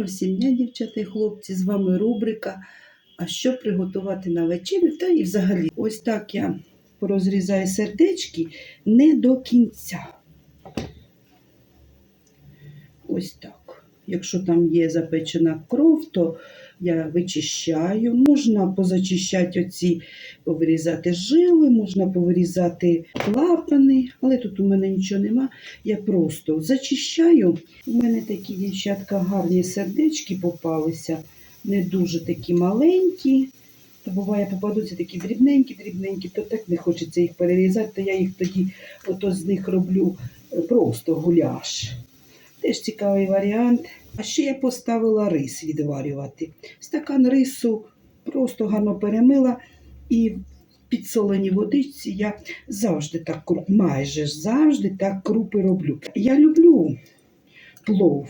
Гарно всім дня, дівчата і хлопці, з вами рубрика. А що приготувати на вечерю? Та і взагалі, ось так я порозрізаю сердечки не до кінця. Ось так. Якщо там є запечена кров, то я вичищаю. Можна позачищати оці, повирізати жили, можна повирізати клапани, але тут у мене нічого нема. Я просто зачищаю. У мене такі дівчатка гарні сердечки попалися, не дуже такі маленькі. То буває, попадуться такі дрібненькі, дрібненькі, то так не хочеться їх перерізати, то я їх тоді ото з них роблю е, просто гуляш. Теж цікавий варіант. А ще я поставила рис відварювати. Стакан рису просто гарно перемила і в підсоленій водичці я завжди так майже завжди так крупи роблю. Я люблю плов,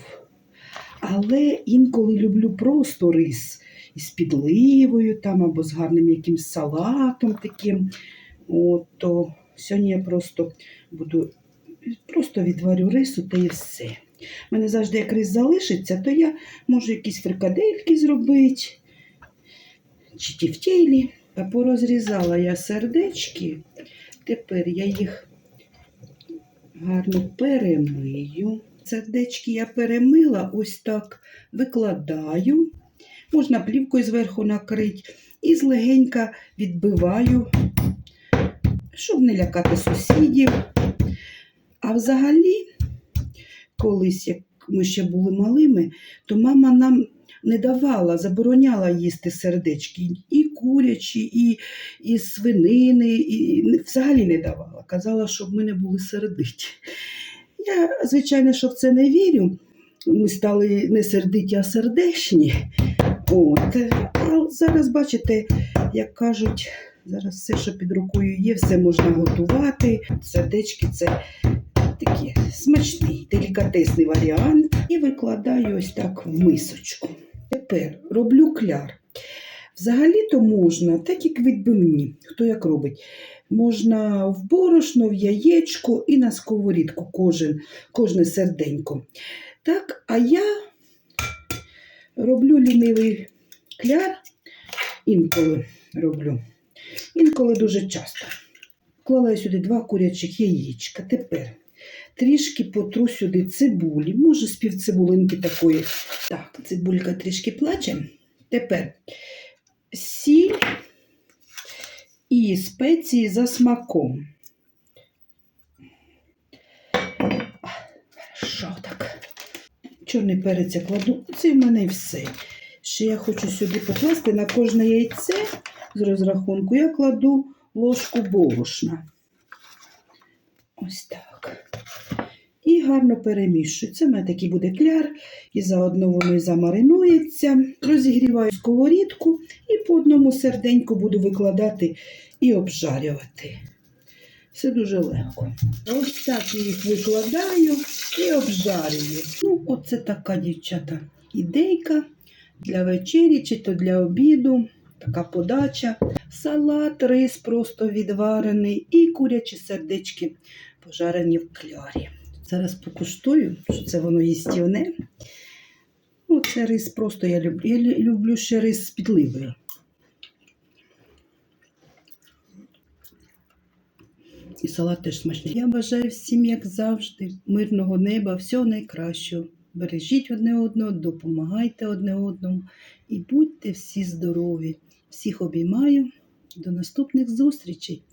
але інколи люблю просто рис із підливою там або з гарним якимсь салатом таким. От, то сьогодні я просто буду просто відварю рису та і все. У мене завжди як рис залишиться, то я можу якісь фрикадельки зробити чи тівтєлі. А порозрізала я сердечки. Тепер я їх гарно перемию. Сердечки я перемила, ось так викладаю. Можна плівкою зверху накрити і злегенька відбиваю, щоб не лякати сусідів. А взагалі, колись, як ми ще були малими, то мама нам не давала, забороняла їсти сердечки і курячі, і, і свинини, і взагалі не давала. Казала, щоб ми не були сердиті. Я, звичайно, що в це не вірю. Ми стали не сердиті, а сердечні. От. А зараз, бачите, як кажуть, зараз все, що під рукою є, все можна готувати. Сердечки це такий смачний, делікатесний варіант. І викладаю ось так в мисочку. Тепер роблю кляр. Взагалі-то можна, так як відбивні, хто як робить. Можна в борошно, в яєчко і на сковорідку кожен, кожне серденько. Так, а я роблю лінивий кляр, інколи роблю. Інколи дуже часто. Клала я сюди два курячих яєчка. Тепер трішки потру сюди цибулі, може з півцибулинки такої. Так, цибулька трішки плаче. Тепер сіль і спеції за смаком. Що так? Чорний перець я кладу. Це в мене і все. Ще я хочу сюди покласти на кожне яйце з розрахунку. Я кладу ложку борошна. Ось так. Гарно перемішую. Це в мене такий буде кляр, і заодно воно замаринується. Розігріваю сковорідку і по одному серденьку буду викладати і обжарювати. Все дуже легко. Ось так їх викладаю і обжарюю. Ну, оце така, дівчата, ідейка для вечері чи то для обіду. Така подача. Салат, рис просто відварений і курячі сердечки пожарені в клярі. Зараз покуштую, що це воно їстівне. Ну, це рис просто я люблю. Я люблю ще рис з підливою. І салат теж смачний. Я бажаю всім, як завжди, мирного неба, всього найкращого. Бережіть одне одного, допомагайте одне одному і будьте всі здорові. Всіх обіймаю. До наступних зустрічей!